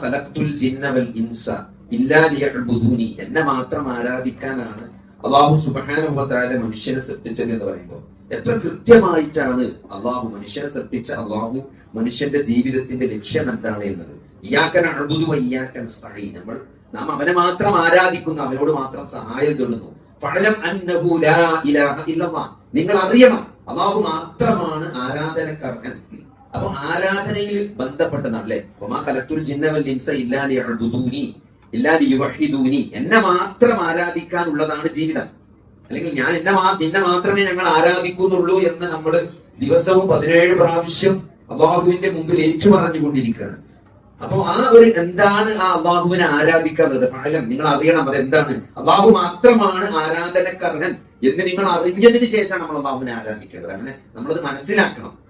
ഖലഖ്തുൽ ജിന്ന വൽ ഇൻസ ഇല്ലാ ലിയഅ്ബുദൂനി എന്നെ മാത്രം ആരാധിക്കാനാണ് അള്ളാഹു സുബ്ഹാനഹു വ മനുഷ്യനെ സൃഷ്ടിച്ചത് എന്ന് പറയുമ്പോൾ എത്ര കൃത്യമായിട്ടാണ് അള്ളാഹു മനുഷ്യനെ സൃഷ്ടിച്ച അള്ളാഹു മനുഷ്യന്റെ ജീവിതത്തിന്റെ ലക്ഷ്യം എന്താണ് എന്നത്? ഇയാക്കൻ അഴുതു വയ്യാക്കൻ സഹി നമ്മൾ നാം അവനെ മാത്രം ആരാധിക്കുന്നു അവനോട് മാത്രം സഹായം തേടുന്നു. ഫലം അന്നഹു ലാ ഇലാഹ ഇല്ലല്ലാഹ് നിങ്ങൾ അറിയണം അള്ളാഹു മാത്രമാണ് ആരാധനക്കാരൻ. അപ്പൊ ആരാധനയിൽ ബന്ധപ്പെട്ടതാണ് അല്ലെ? ഒമാ ഖലഖ്തുൽ ജിന്ന വൽ ഇൻസ ലിയുവഹിദൂനി. എന്നെ മാത്രം ആരാധിക്കാനുള്ളതാണ് ജീവിതം. അല്ലെങ്കിൽ ഞാൻ എന്നെ നിന്നെ മാത്രമേ ഞങ്ങൾ ആരാധിക്കുന്നുള്ളൂ എന്ന് നമ്മൾ ദിവസവും പതിനേഴ് പ്രാവശ്യം അള്ളാഹുവിന്റെ മുമ്പിൽ ഏറ്റു പറഞ്ഞുകൊണ്ടിരിക്കുകയാണ് അപ്പൊ ആ ഒരു എന്താണ് ആ അള്ളാഹുവിനെ ആരാധിക്കാത്തത്? ഫലം നിങ്ങൾ അറിയണം അത് എന്താണ് അള്ളാഹു മാത്രമാണ് ആരാധനക്കർഹൻ എന്ന് നിങ്ങൾ അറിഞ്ഞതിന് ശേഷമാണ് നമ്മൾ അള്ളാഹുവിനെ ആരാധിക്കേണ്ടത്. അങ്ങനെ നമ്മളത് മനസ്സിലാക്കണം.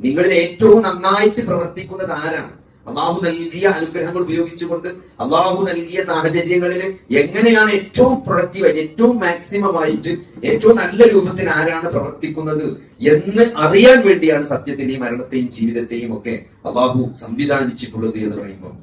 നിങ്ങളിൽ ഏറ്റവും നന്നായിട്ട് പ്രവർത്തിക്കുന്നത് ആരാണ്? അള്ളാഹു നൽകിയ അനുഗ്രഹങ്ങൾ ഉപയോഗിച്ചുകൊണ്ട് അള്ളാഹു നൽകിയ സാഹചര്യങ്ങളിൽ എങ്ങനെയാണ് ഏറ്റവും പ്രൊഡക്റ്റീവ് ഏറ്റവും മാക്സിമം ആയിട്ട് ഏറ്റവും നല്ല രൂപത്തിൽ ആരാണ് പ്രവർത്തിക്കുന്നത് എന്ന് അറിയാൻ വേണ്ടിയാണ് സത്യത്തിന്റെയും മരണത്തെയും ജീവിതത്തെയും ഒക്കെ അള്ളാഹു സംവിധാനിച്ചിട്ടുള്ളത് എന്ന് പറയുമ്പോൾ.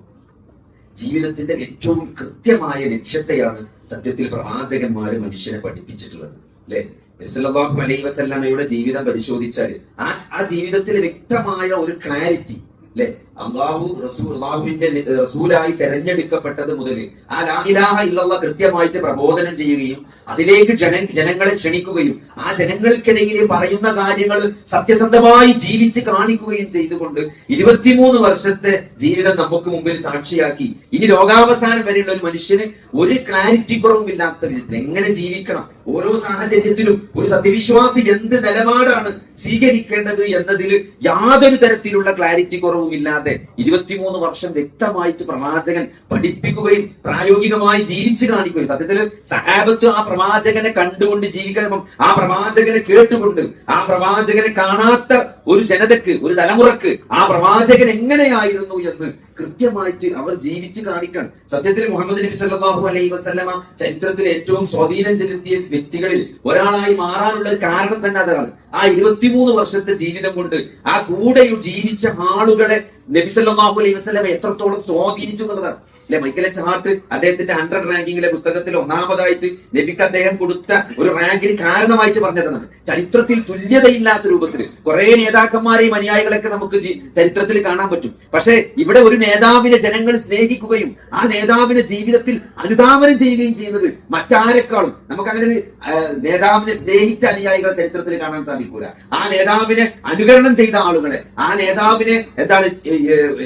ജീവിതത്തിന്റെ ഏറ്റവും കൃത്യമായ ലക്ഷ്യത്തെയാണ് സത്യത്തിൽ പ്രവാചകന്മാര് മനുഷ്യനെ പഠിപ്പിച്ചിട്ടുള്ളത്. അല്ലെ? നബിസല്ലല്ലാഹു അലൈഹി വസല്ലമയുടെ ജീവിതം പരിശോധിച്ചാൽ ആ ആ ജീവിതത്തിൽ വ്യക്തമായ ഒരു ക്ലാരിറ്റി അല്ലെ? അള്ളാഹു റസൂൽ അള്ളാഹുവിന്റെ റസൂലായി തെരഞ്ഞെടുക്കപ്പെട്ടത് മുതൽ ആ ലാഹിലാഹ ഇല്ലല്ല കൃത്യമായിട്ട് പ്രബോധനം ചെയ്യുകയും അതിലേക്ക് ജന ജനങ്ങളെ ക്ഷണിക്കുകയും ആ ജനങ്ങൾക്കിടയിൽ പറയുന്ന കാര്യങ്ങൾ സത്യസന്ധമായി ജീവിച്ച് കാണിക്കുകയും ചെയ്തുകൊണ്ട് ഇരുപത്തിമൂന്ന് വർഷത്തെ ജീവിതം നമുക്ക് മുമ്പിൽ സാക്ഷിയാക്കി. ഇനി ലോകാവസാനം വരെയുള്ള ഒരു മനുഷ്യന് ഒരു ക്ലാരിറ്റി കുറവുമില്ലാത്ത വിധത്തിൽ എങ്ങനെ ജീവിക്കണം? ഓരോ സാഹചര്യത്തിലും ഒരു സത്യവിശ്വാസി എന്ത് നിലപാടാണ് സ്വീകരിക്കേണ്ടത് എന്നതിൽ യാതൊരു തരത്തിലുള്ള ക്ലാരിറ്റി കുറവുമില്ലാതെ ഇരുപത്തിമൂന്ന് വർഷം വ്യക്തമായിട്ട് പ്രവാചകൻ പഠിപ്പിക്കുകയും പ്രായോഗികമായി ജീവിച്ചു കാണിക്കുകയും സത്യത്തിൽ സഹാബത്ത് ആ പ്രവാചകനെ കണ്ടുകൊണ്ട് ജീവിക്കണം ആ പ്രവാചകനെ കേട്ടുകൊണ്ട് ആ പ്രവാചകനെ കാണാത്ത ഒരു ജനതക്ക് ഒരു തലമുറയ്ക്ക് ആ പ്രവാചകൻ എങ്ങനെയായിരുന്നു എന്ന് കൃത്യമായിട്ട് അവർ ജീവിച്ചു കാണിക്കണം. സത്യത്തിൽ മുഹമ്മദ് നബി സല്ലല്ലാഹു അലൈഹി വസല്ലമ ചരിത്രത്തിൽ ഏറ്റവും സ്വാധീനം ചെലുത്തിയ വ്യക്തികളിൽ ഒരാളായി മാറാനുള്ള കാരണം തന്നെ അതാണ്. ആ ഇരുപത്തിമൂന്ന് വർഷത്തെ ജീവിതം കൊണ്ട് ആ കൂടെ ജീവിച്ച ആളുകളെ നബി സല്ലല്ലാഹു അലൈഹി വസല്ലമ എത്രത്തോളം സ്വാധീനിച്ചു എന്നുള്ളതാണ്. അല്ലെ മൈക്കലെ ചാർട്ട് അദ്ദേഹത്തിന്റെ ഹൺഡ്രഡ് റാങ്കിങ്ങിലെ പുസ്തകത്തിൽ ഒന്നാമതായിട്ട് നബിക്ക് അദ്ദേഹം കൊടുത്ത ഒരു റാങ്കിന് കാരണമായിട്ട് പറഞ്ഞതാണ്. ചരിത്രത്തിൽ തുല്യതയില്ലാത്ത രൂപത്തിൽ കുറെ നേതാക്കന്മാരെയും അനുയായികളൊക്കെ നമുക്ക് ചരിത്രത്തിൽ കാണാൻ പറ്റും. പക്ഷേ ഇവിടെ ഒരു നേതാവിനെ ജനങ്ങൾ സ്നേഹിക്കുകയും ആ നേതാവിന്റെ ജീവിതത്തിൽ അനുധാവനം ചെയ്യുകയും ചെയ്യുന്നത് മറ്റാരെക്കാളും നമുക്ക് അങ്ങനെ ഒരു നേതാവിനെ സ്നേഹിച്ച അനുയായികളെ ചരിത്രത്തിൽ കാണാൻ സാധിക്കൂല. ആ നേതാവിനെ അനുകരണം ചെയ്ത ആളുകളെ ആ നേതാവിനെ എന്താണ്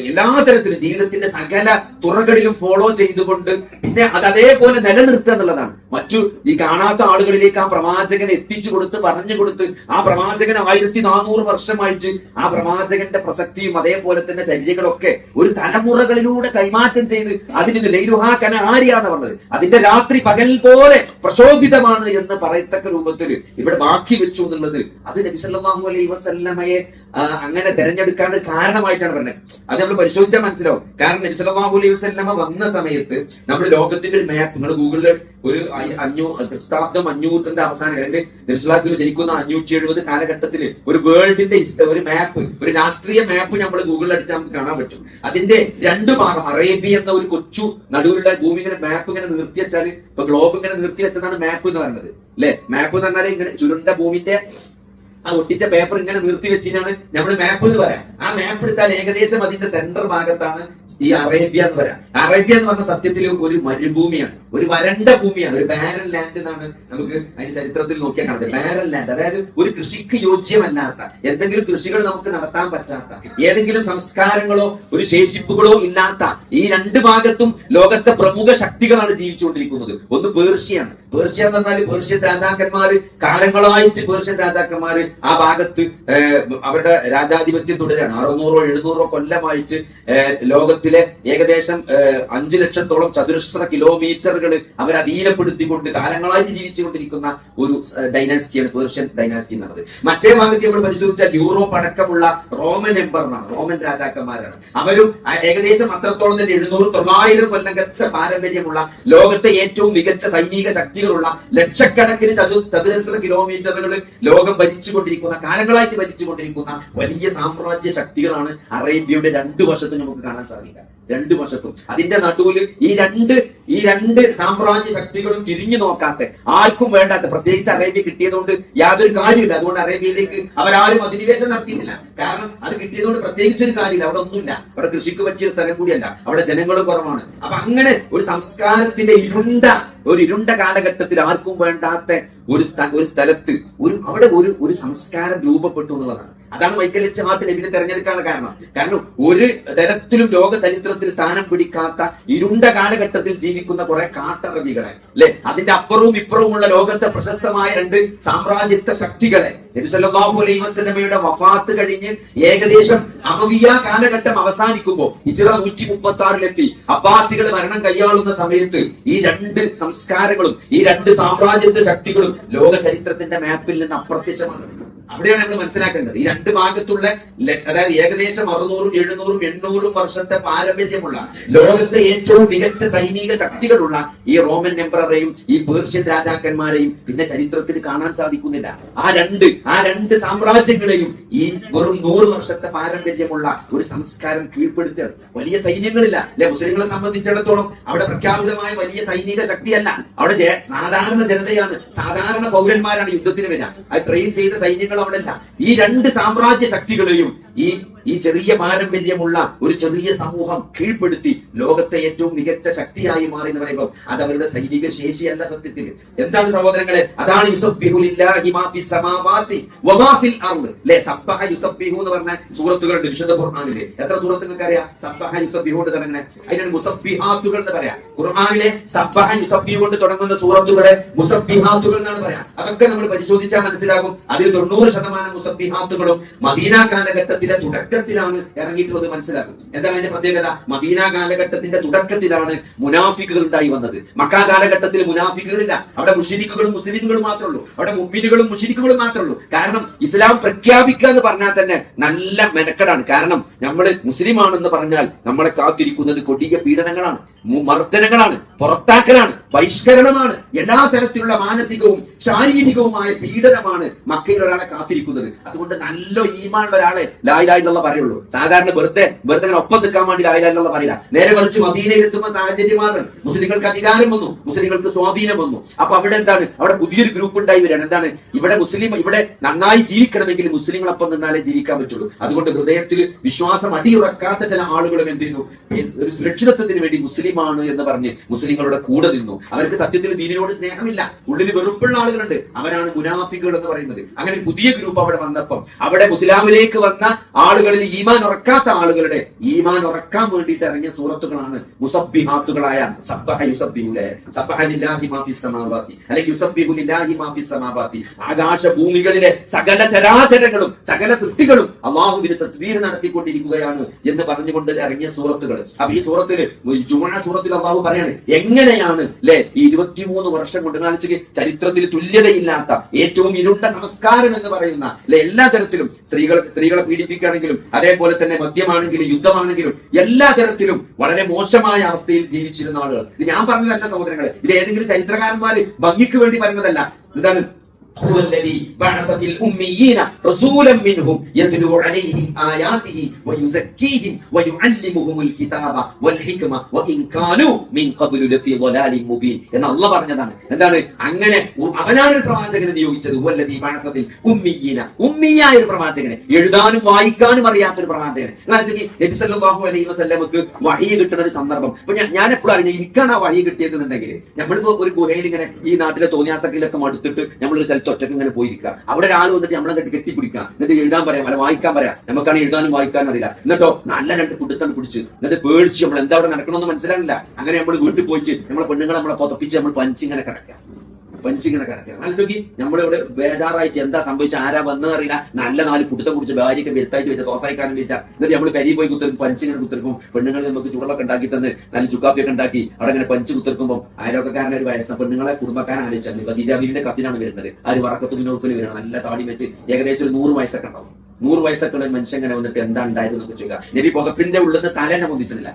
എല്ലാ തരത്തിലും ജീവിതത്തിന്റെ സകല തുറകളിലും ഫോളോ ചെയ്തുകൊണ്ട് പിന്നെ അത് അതേപോലെ നിലനിർത്തുക എന്നുള്ളതാണ്. മറ്റു ഈ കാണാത്ത ആളുകളിലേക്ക് ആ പ്രവാചകനെ എത്തിച്ചു കൊടുത്ത് പറഞ്ഞു കൊടുത്ത് ആ പ്രവാചകൻ ആയിരത്തി നാനൂറ് വർഷമായിട്ട് ആ പ്രവാചകന്റെ പ്രസക്തിയും അതേപോലെ തന്നെ ചര്യകളൊക്കെ ഒരു തലമുറകളിലൂടെ കൈമാറ്റം ചെയ്ത് അതിന് ലൈലുഹാ കന ആര്യാന്ന് പറഞ്ഞത്. അതിന്റെ രാത്രി പകൽ പോലെ പ്രശോഭിതമാണ് എന്ന് പറയത്തക്ക രൂപത്തിൽ ഇവിടെ ബാക്കി വെച്ചു എന്നുള്ളത് അത് നബി അലൈ വസല്ലമയെ അങ്ങനെ തെരഞ്ഞെടുക്കാൻ കാരണമായിട്ടാണ് പറഞ്ഞത്. അത് നമ്മൾ പരിശോധിച്ചാൽ മനസ്സിലാവും. കാരണം നബി അലൈഹി വന്ന സമയത്ത് നമ്മൾ ലോകത്തിന്റെ ഒരു മാപ്പ് നിങ്ങൾ ഗൂഗിളിൽ ഒരു അഞ്ഞൂ ക്രിസ്താബ്ദം അഞ്ഞൂറിന്റെ അവസാനം അല്ലെങ്കിൽ നബിസ്വലാസിൽ ജനിക്കുന്ന അഞ്ഞൂറ്റി എഴുപത് കാലഘട്ടത്തിൽ ഒരു വേൾഡിന്റെ ഒരു മാപ്പ് ഒരു രാഷ്ട്രീയ മാപ്പ് നമ്മൾ ഗൂഗിളിൽ അടിച്ചാൽ നമുക്ക് കാണാൻ പറ്റും. അതിന്റെ രണ്ട് ഭാഗം അറേബ്യ എന്ന ഒരു കൊച്ചു നടുവിലുള്ള ഭൂമി ഇങ്ങനെ മാപ്പ് ഇങ്ങനെ നിർത്തി വെച്ചാൽ ഇപ്പൊ ഗ്ലോബ് ഇങ്ങനെ നിർത്തി വെച്ചതാണ് മാപ്പ് എന്ന് പറയുന്നത്. അല്ലെ? മാപ്പ് എന്ന് പറഞ്ഞാൽ ഇങ്ങനെ ചുരുണ്ട ഭൂമിന്റെ ആ ഒട്ടിച്ച പേപ്പർ ഇങ്ങനെ നിർത്തി വെച്ചിട്ടാണ് നമ്മൾ മാപ്പ് എന്ന് പറയാം. ആ മാപ്പ് എടുത്താൽ ഏകദേശം അതിന്റെ സെന്റർ ഭാഗത്താണ് ഈ അറേബ്യ എന്ന് പറയാം. അറേബ്യ എന്ന് പറഞ്ഞ സത്യത്തിൽ ഒരു മരുഭൂമിയാണ്. ഒരു വരണ്ട ഭൂമിയാണ്. ഒരു ബാരൻ ലാൻഡ് എന്നാണ് നമുക്ക് അതിന് ചരിത്രത്തിൽ നോക്കിയാൽ കാണുന്നത് ബാരൻ ലാൻഡ് അതായത് ഒരു കൃഷിക്ക് യോജ്യമല്ലാത്ത എന്തെങ്കിലും കൃഷികൾ നമുക്ക് നടത്താൻ പറ്റാത്ത ഏതെങ്കിലും സംസ്കാരങ്ങളോ ഒരു ശേഷിപ്പുകളോ ഇല്ലാത്ത ഈ രണ്ട് ഭാഗത്തും ലോകത്തെ പ്രമുഖ ശക്തികളാണ് ജീവിച്ചുകൊണ്ടിരിക്കുന്നത്. ഒന്ന് പേർഷ്യയാണ്. പേർഷ്യ എന്ന് പറഞ്ഞാൽ പേർഷ്യൻ രാജാക്കന്മാർ കാലങ്ങളായിട്ട് പേർഷ്യൻ രാജാക്കന്മാർ ആ ഭാഗത്ത് അവരുടെ രാജാധിപത്യം തുടരാണ് അറുന്നൂറോ എഴുന്നൂറോ കൊല്ലമായിട്ട് ഏഹ്, ലോകത്തിലെ ഏകദേശം അഞ്ചു ലക്ഷത്തോളം ചതുരശ്ര കിലോമീറ്ററുകൾ അവർ അധീനപ്പെടുത്തിക്കൊണ്ട് കാലങ്ങളായി ജീവിച്ചുകൊണ്ടിരിക്കുന്ന ഒരു ഡൈനാസ്റ്റിയാണ് പേർഷ്യൻ ഡൈനാസ്റ്റി എന്നത് മറ്റേ ഭാഗത്ത് നമ്മൾ പരിശോധിച്ചാൽ യൂറോപ്പ് അടക്കമുള്ള റോമൻ എംപററാണ് റോമൻ രാജാക്കന്മാരാണ്. അവരും ഏകദേശം അത്രത്തോളം തന്നെ എഴുന്നൂറ് തൊള്ളായിരം കൊല്ലത്തെ പാരമ്പര്യമുള്ള ലോകത്തെ ഏറ്റവും മികച്ച സൈനിക ശക്തികളുള്ള ലക്ഷക്കണക്കിന് ചതു ചതുരശ്ര കിലോമീറ്ററുകൾ ലോകം ഭരിച്ചുകൊണ്ടിരിക്കുന്ന കാലങ്ങളായിട്ട് ഭരിച്ചുകൊണ്ടിരിക്കുന്ന വലിയ സാമ്രാജ്യ ശക്തികളാണ് അറേബ്യയുടെ രണ്ടു വശത്തും നമുക്ക് കാണാൻ സാധിക്കുക രണ്ടു വശത്തും. അതിന്റെ നടുവിൽ ഈ രണ്ട് ഈ രണ്ട് സാമ്രാജ്യ ശക്തികളും തിരിഞ്ഞു നോക്കാത്ത ആർക്കും വേണ്ടാത്ത പ്രത്യേകിച്ച് അറേബ്യ കിട്ടിയതുകൊണ്ട് യാതൊരു കാര്യമില്ല അതുകൊണ്ട് അറേബ്യയിലേക്ക് അവരാരും അധിനിവേശം നടത്തിയിട്ടില്ല. കാരണം അത് കിട്ടിയതുകൊണ്ട് പ്രത്യേകിച്ച് ഒരു കാര്യമില്ല. അവിടെ ഒന്നുമില്ല. അവിടെ കൃഷിക്ക് പറ്റിയ സ്ഥലം കൂടിയല്ല. അവിടെ ജനങ്ങൾ കുറവാണ്. അപ്പൊ അങ്ങനെ ഒരു സംസ്കാരത്തിന്റെ ഇരുണ്ട ഒരു ഇരുണ്ട കാലഘട്ടത്തിൽ ആർക്കും വേണ്ടാത്ത ഒരു ഒരു സ്ഥലത്ത് ഒരു അവിടെ ഒരു ഒരു സംസ്കാരം രൂപപ്പെട്ടു എന്നുള്ളതാണ്. അതാണ് വൈക്കൽ ജമാഅത്ത് നബിനെ തെരഞ്ഞെടുക്കാനുള്ള കാരണം. കാരണം ഒരു തരത്തിലും ലോക ചരിത്രത്തിൽ സ്ഥാനം പിടിക്കാത്ത ഇരുണ്ട കാലഘട്ടത്തിൽ ജീവിക്കുന്ന കുറെ കാട്ടറബികളെ അല്ലെ? അതിന്റെ അപ്പുറവും ഇപ്പുറവുമുള്ള ലോകത്തെ പ്രശസ്തമായ രണ്ട് സാമ്രാജ്യത്വ ശക്തികളെ നബി സല്ലല്ലാഹു അലൈഹി വഫാത്ത് കഴിഞ്ഞ് ഏകദേശം അമവിയ കാലഘട്ടം അവസാനിക്കുമ്പോൾ ഹിജ്റ നൂറ്റി മുപ്പത്തി ആറിലെത്തി അബ്ബാസികൾ മരണം കൈയാളുന്ന സമയത്ത് ഈ രണ്ട് സംസ്കാരങ്ങളും ഈ രണ്ട് സാമ്രാജ്യത്വ ശക്തികളും ലോക ചരിത്രത്തിന്റെ മാപ്പിൽ നിന്ന് അപ്രത്യക്ഷമാണ് അവിടെയാണ് നമ്മൾ മനസ്സിലാക്കേണ്ടത്. ഈ രണ്ട് ഭാഗത്തുള്ള അതായത് ഏകദേശം അറുന്നൂറും എഴുന്നൂറും എണ്ണൂറും വർഷത്തെ പാരമ്പര്യമുള്ള ലോകത്തെ ഏറ്റവും മികച്ച സൈനിക ശക്തികളുള്ള ഈ റോമൻ എംപററെയും ഈ പേർഷ്യൻ രാജാക്കന്മാരെയും പിന്നെ ചരിത്രത്തിൽ കാണാൻ സാധിക്കുന്നില്ല. ആ രണ്ട് ആ രണ്ട് സാമ്രാജ്യങ്ങളെയും ഈ വെറും നൂറ് വർഷത്തെ പാരമ്പര്യമുള്ള ഒരു സംസ്കാരം കീഴ്പ്പെടുത്തുക വലിയ സൈന്യങ്ങളില്ല. അല്ലെ മുസ്ലിങ്ങളെ സംബന്ധിച്ചിടത്തോളം അവിടെ പ്രഖ്യാപിതമായ വലിയ സൈനിക ശക്തിയല്ല. അവിടെ സാധാരണ ജനതയാണ് സാധാരണ പൗരന്മാരാണ് യുദ്ധത്തിന് വരിക. അത് ട്രെയിൻ ചെയ്ത സൈന്യങ്ങൾ അവിടെ ഈ രണ്ട് സാമ്രാജ്യ ശക്തികളെയും ഈ ഈ ചെറിയ പാരമ്പര്യമുള്ള ഒരു ചെറിയ സമൂഹം കീഴ്പ്പെടുത്തി ലോകത്തെ ഏറ്റവും മികച്ച ശക്തിയായി മാറി എന്ന് പറയുമ്പോൾ അത് അവരുടെ സൈനിക ശേഷിയല്ല സത്യത്തിൽ. എന്താണ് സഹോദരങ്ങളെ? അതാണ് എന്ന് സൂറത്തുകളുണ്ട് വിശുദ്ധ ഖുർആനിലെ. എത്ര സൂറത്ത് നിങ്ങൾക്ക് അറിയാം സബ്ബഹ യുസബ്ബിഹു കൊണ്ട് തുടങ്ങുന്ന അതിനാണ് മുസബ്ബിഹാത്തുകൾ എന്ന് പറയാം. ഖുർആനിലെ സബ്ബഹ യുസബ്ബിഹു കൊണ്ട് തുടങ്ങുന്ന സൂറത്തുകളെ മുസബ്ബിഹാത്തുകൾ എന്നാണ് പറയാം. അതൊക്കെ നമ്മൾ പരിശോധിച്ചാൽ മനസ്സിലാകും. അതിൽ തൊണ്ണൂറ് ശതമാനം മുസബ്ബിഹാത്തുകളും മദീന കാലഘട്ടത്തിലെ തുടക്കത്തിലാണ് ഇറങ്ങിയിട്ട് വന്ന് മനസ്സിലാക്കും. എന്താണ് അതിന്റെ പ്രത്യേകത? മദീന കാലഘട്ടത്തിന്റെ തുടക്കത്തിലാണ് മുനാഫിക്കുകൾ ഉണ്ടായി വന്നത്. മക്കാ കാലഘട്ടത്തിൽ മുനാഫിക്കുകളില്ല. അവിടെ മുഷിരിക്കുകളും മുസ്ലിമുകളും മാത്രമേ ഉള്ളൂ. അവിടെ മുബിനുകളും മുഷിരിക്കുകളും മാത്രമേ ഉള്ളൂ. കാരണം ഇസ്ലാം പ്രഖ്യാപിക്കുക എന്ന് പറഞ്ഞാൽ തന്നെ നല്ല മെനക്കെടാണ്. കാരണം നമ്മൾ മുസ്ലിമാണെന്ന് പറഞ്ഞാൽ നമ്മളെ കാത്തിരിക്കുന്നത് കൊടിയ പീഡനങ്ങളാണ്. മർദ്ദനങ്ങളാണ് പുറത്താക്കലാണ് ബഹിഷ്കരണമാണ് എല്ലാ തരത്തിലുള്ള മാനസികവും ശാരീരികവുമായ പീഡനമാണ് മക്കയിൽ ഒരാളെ കാത്തിരിക്കുന്നത്. അതുകൊണ്ട് നല്ല ഈമാനുള്ള ഒരാളെ ലായിലായില്ല പറയുള്ളൂ. സാധാരണ വെറുതെ വെറുതെ അങ്ങനെ ഒപ്പം നിൽക്കാൻ വേണ്ടി ലായിലായില്ല പറയില്ല. നേരെ മറിച്ച് മദീനയിൽ എത്തുമ്പോൾ സാഹചര്യം മുസ്ലിങ്ങൾക്ക് അധികാരം വന്നു മുസ്ലിങ്ങൾക്ക് സ്വാധീനം വന്നു. അപ്പൊ അവിടെ എന്താണ്? അവിടെ പുതിയൊരു ഗ്രൂപ്പ് ഉണ്ടായി വരികയാണ്. എന്താണ്? ഇവിടെ മുസ്ലിം ഇവിടെ നന്നായി ജീവിക്കണമെങ്കിൽ മുസ്ലിങ്ങളൊപ്പം നിന്നാലേ ജീവിക്കാൻ പറ്റുള്ളൂ. അതുകൊണ്ട് ഹൃദയത്തിൽ വിശ്വാസം അടിയുറക്കാത്ത ചില ആളുകളും എന്ത് ചെയ്യുന്നു? ഒരു സുരക്ഷിതത്വത്തിന് വേണ്ടി മുസ്ലിമാണ് എന്ന് പറഞ്ഞ് മുസ്ലിങ്ങളുടെ കൂടെ നിന്നു. അവർക്ക് സത്യത്തിൽ ദീനിനോട് സ്നേഹമില്ല. ഉള്ളിൽ വെറുപ്പുള്ള ആളുകളുണ്ട്. അവരാണ് മുനാഫികൾ എന്ന് പറയുന്നത്. അങ്ങനെ പുതിയ ഗ്രൂപ്പ് അവിടെ വന്നപ്പം അവിടെ മുസ്ലാമിലേക്ക് വന്ന ആളുകളിൽ ഈമാൻ ഉറക്കാത്ത ആളുകളുടെ ഈമാൻ ഉറക്കാൻ വേണ്ടിയിട്ട് ഇറങ്ങിയ സൂറത്തുകളാണ് മുസബ്ബിഹാത്തുകളായ അല്ലെങ്കിൽ ആകാശ ഭൂമികളിലെ സകല ചരാചരങ്ങളും സകല സൃഷ്ടികളും അള്ളാഹുവിന് തസ്വീർ നടത്തിക്കൊണ്ടിരിക്കുകയാണ് എന്ന് പറഞ്ഞുകൊണ്ട് ഇറങ്ങിയ സൂറത്തുകൾ. അപ്പൊ ഈ സൂറത്തിൽ ജുമ സൂറത്തിൽ അള്ളാഹു പറയാണ് എങ്ങനെയാണ് അല്ലെ ഈ ഇരുപത്തിമൂന്ന് വർഷം കൊണ്ട് കാണിച്ചത് ചരിത്രത്തിൽ തുല്യതയില്ലാത്ത ഏറ്റവും ഇരുണ്ട സംസ്കാരം എന്ന് പറയുന്ന അല്ലെ എല്ലാ തരത്തിലും സ്ത്രീകൾ സ്ത്രീകളെ പീഡിപ്പിക്കുകയാണെങ്കിലും അതേപോലെ തന്നെ മദ്യമാണെങ്കിലും യുദ്ധമാണെങ്കിലും എല്ലാ തരത്തിലും വളരെ മോശമായ അവസ്ഥയിൽ ജീവിച്ചിരുന്ന ആളുകൾ. ഇത് ഞാൻ പറഞ്ഞതല്ല സഹോദരങ്ങളെ ഇത് ഏതെങ്കിലും ചരിത്രകാരന്മാര് ഭംഗിക്ക് വേണ്ടി പറഞ്ഞതല്ല. എന്താണ്? هو الذي بعث في الأميين رسولا منهم يتلو عليهم آياته ويزكيهم ويعلمهم الكتاب والحكمة وإن كانوا من قبل لفي ضلال مبين എന്ന് അള്ളാഹ് പറഞ്ഞതാണ് എന്താണ് അങ്ങനെ ഉ- അവനാണ് ഒരു പ്രവാചകനെ നിയോഗിച്ചത് വല്ലതി ബാണസത്തിൽ ഉമ്മിയീന ഉമ്മിയായ ഒരു പ്രവാചകനെ എഴുതാനും വായിക്കാനും അറിയാത്ത ഒരു പ്രവാചകനെ എന്നാൽ നബി സല്ലല്ലാഹു അലൈഹി വസല്ലമക്ക് വഹി കിട്ടുന്ന ഒരു സന്ദർഭം ഇപ്പൊ ഞാൻ ഞാൻ എപ്പോഴും അറിഞ്ഞ എനിക്കാണ് ആ വഹി കിട്ടിയതെന്നുണ്ടെങ്കിൽ നമ്മളിപ്പോ ഒരു ഗുഹയിൽ ഇങ്ങനെ ഈ നാട്ടിലെ തോന്നിയാസക്കിലൊക്കെ മടുത്തിട്ട് നമ്മളൊരു സ്ഥലത്ത് ഒറ്റയ്ക്ക് ഇങ്ങനെ പോയിരിക്കുക അവിടെ ഒരാൾ വന്നിട്ട് നമ്മളെ കെട്ടി കെട്ടിപ്പിടിക്കുക. എന്നിട്ട് എഴുതാൻ പറയാം അല്ല വായിക്കാൻ പറയാം. നമുക്കാണ് എഴുതാനും വായിക്കാനും അറിയില്ല. എന്നിട്ടോ നല്ല രണ്ട് കുടുത്തം പിടിച്ച് എന്നിട്ട് പേടിച്ച് നമ്മൾ എന്താ അവിടെ നടക്കണമെന്ന് മനസ്സിലാകില്ല അങ്ങനെ നമ്മൾ വീട്ടിൽ പോയിട്ട് നമ്മളെ പെണ്ണുങ്ങളെ നമ്മളെ പുതപ്പിച്ച് നമ്മൾ പഞ്ചിങ്ങനെ കിടക്കുക. പഞ്ചിങ്ങനെ കിടക്കണം അല്ലെങ്കിൽ നമ്മളിവിടെ ബേജാറായിട്ട് എന്താ സംഭവിച്ച ആരാ വന്നത് അറിയില്ല. നല്ല നാല് പുട്ടത്തെ കുടിച്ച് ഭാര്യയ്ക്ക് വെരുത്തായിട്ട് വെച്ച സോസായിക്കാരൻ വെച്ച എന്നിട്ട് നമ്മൾ കരി പോയി കുത്തിരിക്കും പഞ്ചിങ്ങനെ കുത്തിരിക്കും പെണ്ണുങ്ങൾ നമുക്ക് ചുടലൊക്കെ ഉണ്ടാക്കി തന്ന് നല്ല ചുക്കാപ്പിയൊക്കെ ഉണ്ടാക്കി. അവിടെ ഇങ്ങനെ പഞ്ച് കുത്തിരിക്കുമ്പോൾ അയലോക്കാരനെ ഒരു വയസ്സ. പെണ്ണുങ്ങളെ കുടുംബക്കാരൻ ആലോചിച്ചാൽ ഖദീജാബിന്റെ കസിനാണ് വരുന്നത്. ആര് വറക്കത്തും മിനോഫിൽ വരുന്നത് നല്ല താടി വെച്ച് ഏകദേശം ഒരു നൂറ് വയസ്സൊക്കെ ഉണ്ടാവും. നൂറ് വയസ്സൊക്കെ ഉള്ള മനുഷ്യൻ ഇങ്ങനെ വന്നിട്ട് എന്താ ഉണ്ടായത് എന്നൊക്കെ ചോദിക്കുക. നബി പുതപ്പിന്റെ ഉള്ളിൽ നിന്ന് തലേനെ പൊന്തിച്ചിട്ടില്ല.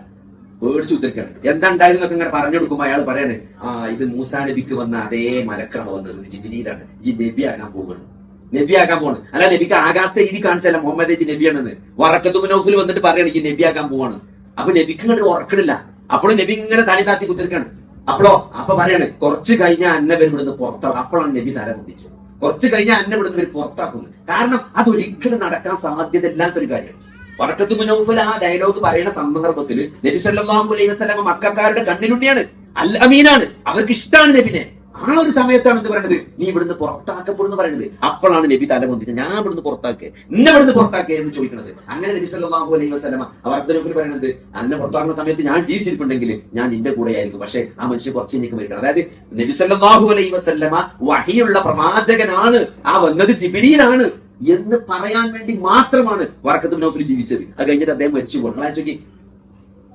പേടിച്ചു ഉത്തരിക്കാണ് എന്താ ഉണ്ടായതെന്നൊക്കെ ഇങ്ങനെ പറഞ്ഞു കൊടുക്കുമ്പോ അയാൾ പറയാണ് ആ ഇത് മൂസാ നബിക്ക് വന്ന അതേ മലക്കാണ് വന്നത് ജിബിലിയിലാണ് ജി നബി ആകാൻ പോകുന്നു നബി ആകാൻ പോണ് അല്ല നബിക്ക് ആകാശത്തെ രീതി കാണിച്ചല്ല മുഹമ്മദ് ജി നബിയാണെന്ന്. വറക്കത്തുബിനോഫിൽ വന്നിട്ട് പറയാണ് ഈ നബി ആകാൻ പോവാണ്. അപ്പൊ നബിക്ക് ഇങ്ങോട്ട് ഉറക്കണില്ല. അപ്പോഴും നബി ഇങ്ങനെ തലി താത്തി കുത്തിരിക്കാണ്. അപ്പോഴോ അപ്പൊ പറയാണ് കുറച്ച് കഴിഞ്ഞ അന്ന ഇവിടുന്ന് പുറത്താക്കും അപ്പോഴാണ് നബി തല പൊട്ടിച്ചത്. കുറച്ച് കഴിഞ്ഞ അന്ന ഇവിടുന്ന് ഇവർ പുറത്താക്കുന്നു കാരണം അതൊരിക്കലും നടക്കാൻ സാധ്യത ഇല്ലാത്തൊരു കാര്യം ആ ഡയലോഗ് പറയുന്ന സന്ദർഭത്തിൽ നബി സല്ലല്ലാഹു അലൈഹി മക്കാരുടെ കണ്ണിലുണ്ണിയാണ് അൽ അമീനാണ്. അവർക്ക് ഇഷ്ടമാണ് നബിനെ. ആ ഒരു സമയത്താണ് എന്ത് പറയുന്നത്? നീ ഇവിടുന്ന് പുറത്താക്കപ്പെടുന്നു പറയുന്നത്. അപ്പോഴാണ് നബി തല പൊന്തിച്ചത്. ഞാൻ ഇവിടുന്ന് പുറത്താക്കുക ഇന്നെ ഇവിടുന്ന് പുറത്താക്കുക എന്ന് ചോദിക്കുന്നത് അങ്ങനെ നബി സല്ലല്ലാഹു അലൈഹി വസല്ലമ അവർദ്ധനൂഫിൽ പറയുന്നത് അങ്ങനെ പുറത്താക്കുന്ന സമയത്ത് ഞാൻ ജീവിച്ചിരിപ്പുണ്ടെങ്കിൽ ഞാൻ നിന്റെ കൂടെ ആയിരിക്കും പക്ഷെ ആ മനുഷ്യൻ കുറച്ച് എനിക്ക് മരിക്കണം. അതായത് നബി സല്ലല്ലാഹു അലൈഹി വസല്ലമ വഹിയുള്ള പ്രവാചകനാണ്. ആ വന്നത് ജിബിരിയിലാണ് എന്ന് പറയാൻ വേണ്ടി മാത്രമാണ് വറക്കത്ത് നോഫിൽ ജീവിച്ചത്. അത് കഴിഞ്ഞിട്ട് അദ്ദേഹം മരിച്ചു പോകും